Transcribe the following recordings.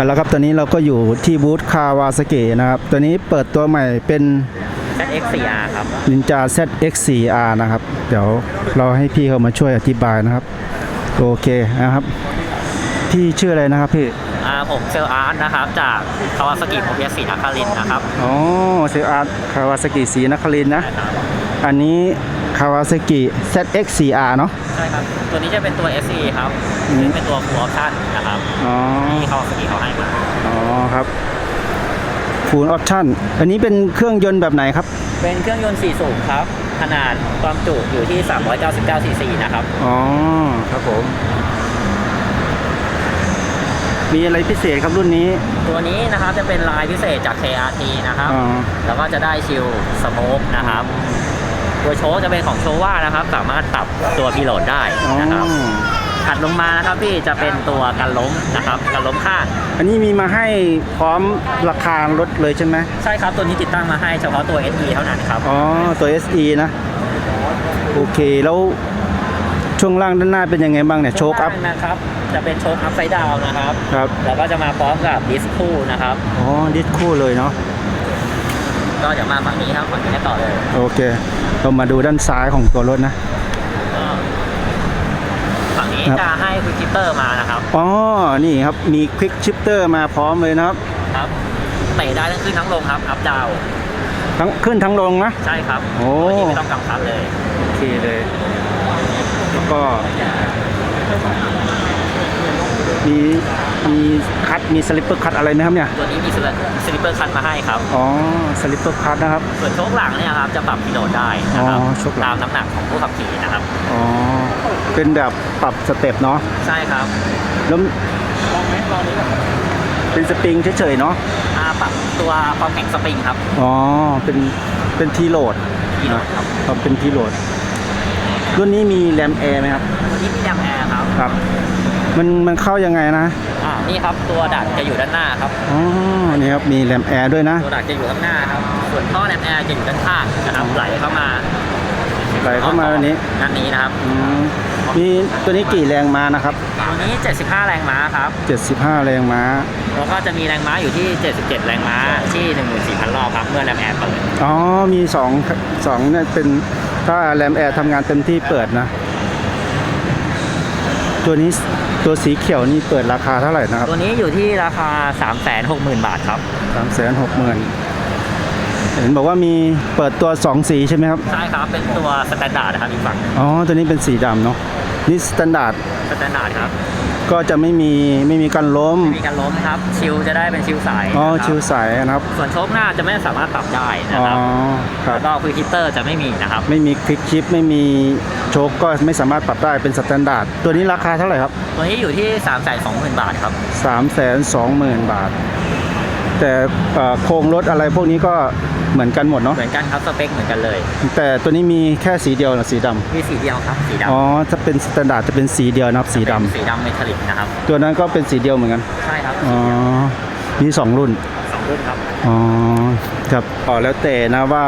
เอาละครับตอนนี้เราก็อยู่ที่บูธคาวาสเกะนะครับ ตัวนี้เปิดตัวใหม่เป็น ZX4R ครับ Ninja ZX4R นะครับ เดี๋ยวเราให้พี่เขามาช่วยอธิบายนะครับ โอเคนะครับ พี่ชื่ออะไรนะครับพี่อ่าผมเซลอาร์ตนะครับ จากคาวาสกิโมเบียสีนครินทร์นะครับ อ๋อเซลอาร์ตคาวาสกิสีนครินทร์นะ อันนี้ คาวาสกิ ZX4R เนาะ ใช่ครับ ตัวนี้จะเป็นตัว SE ครับอืม ซึ่งเป็นตัว full option นะครับอ๋อ ที่คาวาสกิเขาให้มา อ๋อครับ Full Option อันนี้เป็นเครื่องยนต์แบบไหนครับ เป็นเครื่องยนต์4สูบครับ ขนาดความจุอยู่ที่ 399 cc นะครับ อ๋อ ครับผม มีอะไรพิเศษครับรุ่นนี้ ตัวนี้นะครับจะเป็นลายพิเศษจาก KRT นะครับ อ๋อ แล้วก็จะได้ชิลสโมกนะครับ ตัวโชว์จะเป็นของโชว่านะครับ สามารถปรับตัวพีโหลดได้อ๋อนะครับถัดลงมานะครับพี่จะเป็นตัวกันล้มนะครับกันล้มข้าง อันนี้มีมาให้พร้อมราคารถเลยใช่ไหมใช่ครับตัวนี้ติดตั้งมาให้เฉพาะตัว SE เท่านั้นครับอ๋อตัว SE นะโอเคแล้วช่วงล่างด้านหน้าเป็นยังไงบ้างเนี่ยโชคอัพข้างล่างนะครับจะเป็นโชคอัพไซด์ดาวนะครับครับแล้วก็จะมาพร้อมกับดิสคู่นะครับอ๋อดิสคู่เลยเนาะ ก็เดี๋ยวมาฝั่งนี้ครับฝั่งนี้ต่อเลยโอเค เรามาดูด้านซ้ายของตัวรถนะก็ฝั่งนี้ครับจะให้ควิกคิปเตอร์มานะครับอ๋อ นี่ครับ มีควิกชิปเตอร์มาพร้อมเลยนะครับ ครับเตะได้ทั้งขึ้นทั้งลงครับอัพดาวทั้งขึ้นทั้งลงนะ ใช่ครับโอ้โดยที่ไม่ต้องกำคับเลยโอเคเลย แล้วก็ มีมีคัดมีสลิปเปอร์คัดอะไรไหมครับเนี่ย ตัวนี้มีสลิปเปอร์คันมาให้ครับ อ๋อสลิปเปอร์คัดนะครับ ส่วนโชคหลังเนี่ยครับจะปรับพีโหลดได้นะครับอ๋อโชคหลัง ตามน้ำหนักของผู้ขับขี่นะครับ อ๋อ เป็นแบบปรับสเต็ปเนาะใช่ครับแล้วเป็นสปริงเฉยๆเนาะอ่าปรับตัวความแข็งสปริงครับอ๋อเป็นเป็นทีโหลดทีโหลดครับครับเป็นทีโหลดรุ่นนี้มีแรมแอร์ไหมครับ ตัวนี้มีแรมแอร์ครับ ครับ มันมันเข้ายังไงนะอ่านี่ครับตัวดักจะอยู่ด้านหน้าครับอ๋อนี่ครับมีแรมแอร์ด้วยนะตัวดักจะอยู่ข้างหน้าครับส่วนท่อแรมแอร์จะอยู่ด้านข้างนะครับไหลเข้ามาไหลเข้ามาอันนี้ด้านนี้นะครับอืมมีตัวนี้กี่แรงม้านะครับตัวนี้ 75 แรงม้าครับ 75 แรงม้า แล้วก็จะมีแรงม้าอยู่ที่ 77 แรงม้าที่ 14,000 รอบครับเมื่อแรมแอร์เปิด อ๋อ มีสองสองเนี่ยเป็นถ้าแรมแอร์ทำงานเต็มที่เปิดนะ ตัวนี้ตัวสีเขียวนี่เปิดราคาเท่าไหร่นะครับตัวนี้อยู่ที่ราคา 360,000 บาทครับสามแสนหกหมื่นเห็นบอกว่ามีเปิดตัวสองสีใช่ไหมครับใช่ครับเป็นตัวสแตนดาร์ดนะครับอีกฝั่งอ๋อตัวนี้เป็นสีดำเนาะนี่สแตนดาร์ดสแตนดาร์ดครับ ก็จะไม่มีไม่มีการล้มมีการล้มครับ ชิลจะได้เป็นชิลสายอ๋อนะครับชิวใสนะครับส่วนโชคหน้าจะไม่สามารถปรับได้นะอ๋อครับครับแล้วก็คุยคิปเตอร์จะไม่มีนะครับไม่มีคลิกชิปไม่มีโชคก็ไม่สามารถปรับได้เป็นสแตนดาร์ดตัวนี้ราคาเท่าไหร่ครับ ตัวนี้อยู่ที่320,000บาทครับ3 2 0 0 0 0 บาท แต่เอ่อโครงรถอะไรพวกนี้ก็ เหมือนกันหมดเนาะ เหมือนกันครับสเปคเหมือนกันเลย แต่ตัวนี้มีแค่สีเดียวนะสีดำมีสีเดียวครับสีดำอ๋อถ้าเป็นสแตนดาร์ดจะเป็นสีเดียวนะครับสีดำเป็นสีดำเมทัลลิกนะครับ ตัวนั้นก็เป็นสีเดียวเหมือนกันใช่ครับอ๋อมีสองรุ่น สองรุ่นครับ อ๋อครับอ๋อแล้วแต่นะว่า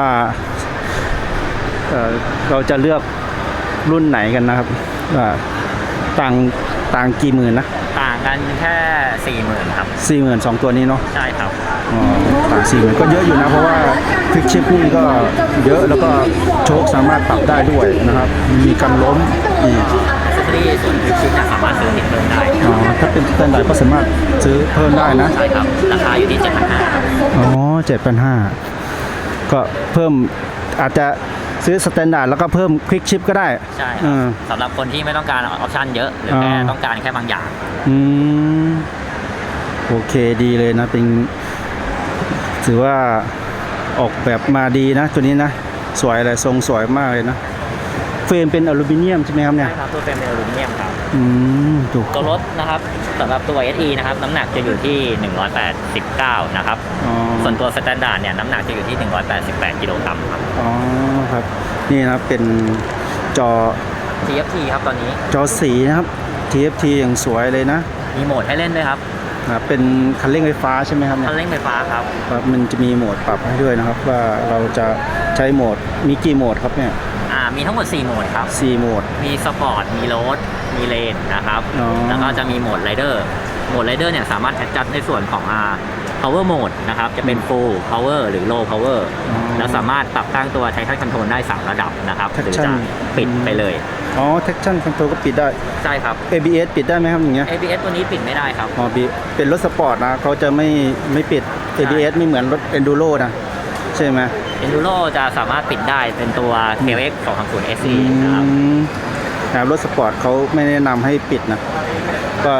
เอ่อเราจะเลือกรุ่นไหนกันนะครับว่าต่างต่างกี่หมื่นนะต่างกันแค่สี่หมื่นครับสี่หมื่นสองตัวนี้เนาะ ใช่ครับอ๋อ ต่างสี่หมื่นก็เยอะอยู่นะ เพราะว่าคลิกชิปนี่ก็เยอะแล้วก็โชคสามารถปรับได้ด้วยนะครับ มีการล้มอีกแอสเซสซอรี่ส่วนคลิปชิ้นสามารถซื้อติดเพิ่มได้อ๋อถ้าเป็นสแตนดาร์ดก็สามารถซื้อเพิ่มได้นะใช่ครับราคาอยู่ที่เจ็ดพันห้าอ๋อเจ็ดพันห้าก็เพิ่มอาจจะซื้อสแตนดาร์ดแล้วก็เพิ่มคลิกชิปก็ได้ ใช่คเอรับอสำหรับคนที่ไม่ต้องการออปชั่นเยอะ หรือแค่อ่าต้องการแค่บางอย่าง อืม โอเคดีเลยนะเป็น ถือว่าออกแบบมาดีนะ ตัวนี้นะ สวยเลยทรงสวยมากเลยนะ เฟรมเป็นอลูมิเนียมใช่ไหมครับเนี่ยใช่ครับตัวเป็นอลูมิเนียมครับอืมถูกตัวรถนะครับสำหรับตัว SE นะครับน้ำหนักจะอยู่ที่ 189 นะครับอ๋อส่วนตัวสแตนดาร์ดเนี่ยน้ำหนักจะอยู่ที่ 188 กิโลกรัมครับ อ๋อครับ นี่นะเป็นจอ TFT ครับตอนนี้ จอสีนะครับ TFT อย่างสวยเลยนะ มีโหมดให้เล่นด้วยครับ อ่าเป็นคันเร่งไฟฟ้าใช่ไหมครับเนี่ยคันเร่งไฟฟ้าครับครับมันจะมีโหมดปรับให้ด้วยนะครับ ว่าเราจะใช้โหมดมีกี่โหมดครับเนี่ยอ่ามีทั้งหมด 4 โหมดครับสี่โหมด มีสปอร์ต มีโรดมีเลนนะครับอ๋อแล้วก็จะมีโหมดไรเดอร์ โหมดไรเดอร์เนี่ยสามารถแอดจัดในส่วนของอ่า power mode นะครับ จะเป็น full power หรือ low power อ๋อแล้วสามารถปรับตั้งตัว Titan Control ได้ 3 ระดับนะครับหรือ Traction จะปิดไปเลย อ๋อ traction control ก็ปิดได้ ใช่ครับ ABS ปิดได้ไหมครับอย่างเงี้ย ABS ตัวนี้ปิดไม่ได้ครับ อ๋อบีเป็นรถสปอร์ตนะเขาจะไม่ไม่ปิด ABS ไม่เหมือนรถ Enduro นะใช่ไหม Enduro จะสามารถปิดได้เป็นตัว KX 230 SE นะครับอืมครับรถสปอร์ตเขาไม่แนะนำให้ปิดนะ ก็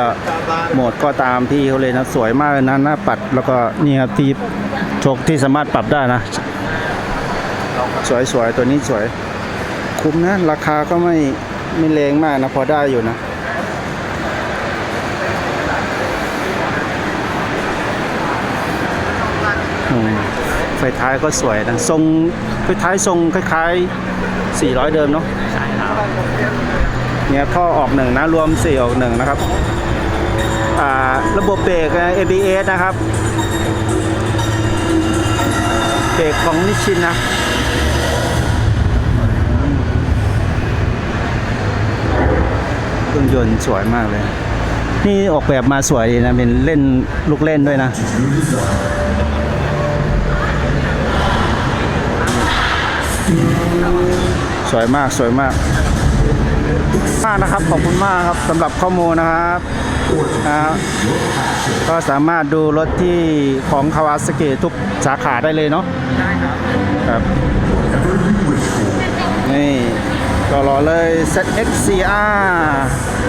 โหมดก็ตามที่เขาเลยนะ สวยมากเลยนะหน้าปัดแล้วก็นี่ครับที่โชคที่สามารถปรับได้นะ สวยๆ ตัวนี้สวย คุ้มนะ ราคาก็ไม่ไม่แรงมากนะ พอได้อยู่นะอืมไฟท้ายก็สวยนะ ทรงไฟท้ายทรงคล้ายๆ 400 เดิมเนาะใช่ครับเนี่ยท่อออกหนึ่งนะ รวม4ออกหนึ่งนะครับอ่าระบบเบรกนะ ABS นะครับ เบรกของนิชินนะ เครื่องยนต์สวยมากเลย นี่ออกแบบมาสวยดีนะ เป็นเล่นลูกเล่นด้วยนะ สวยมากสวยมากมากนะครับ ขอบคุณมากครับสำหรับข้อมูลนะครับนะครับก็สามารถดูรถที่ของคาวาสกิทุกสาขาได้เลยเนาะได้ครับครับนี่ ก็รอเลย ZXCR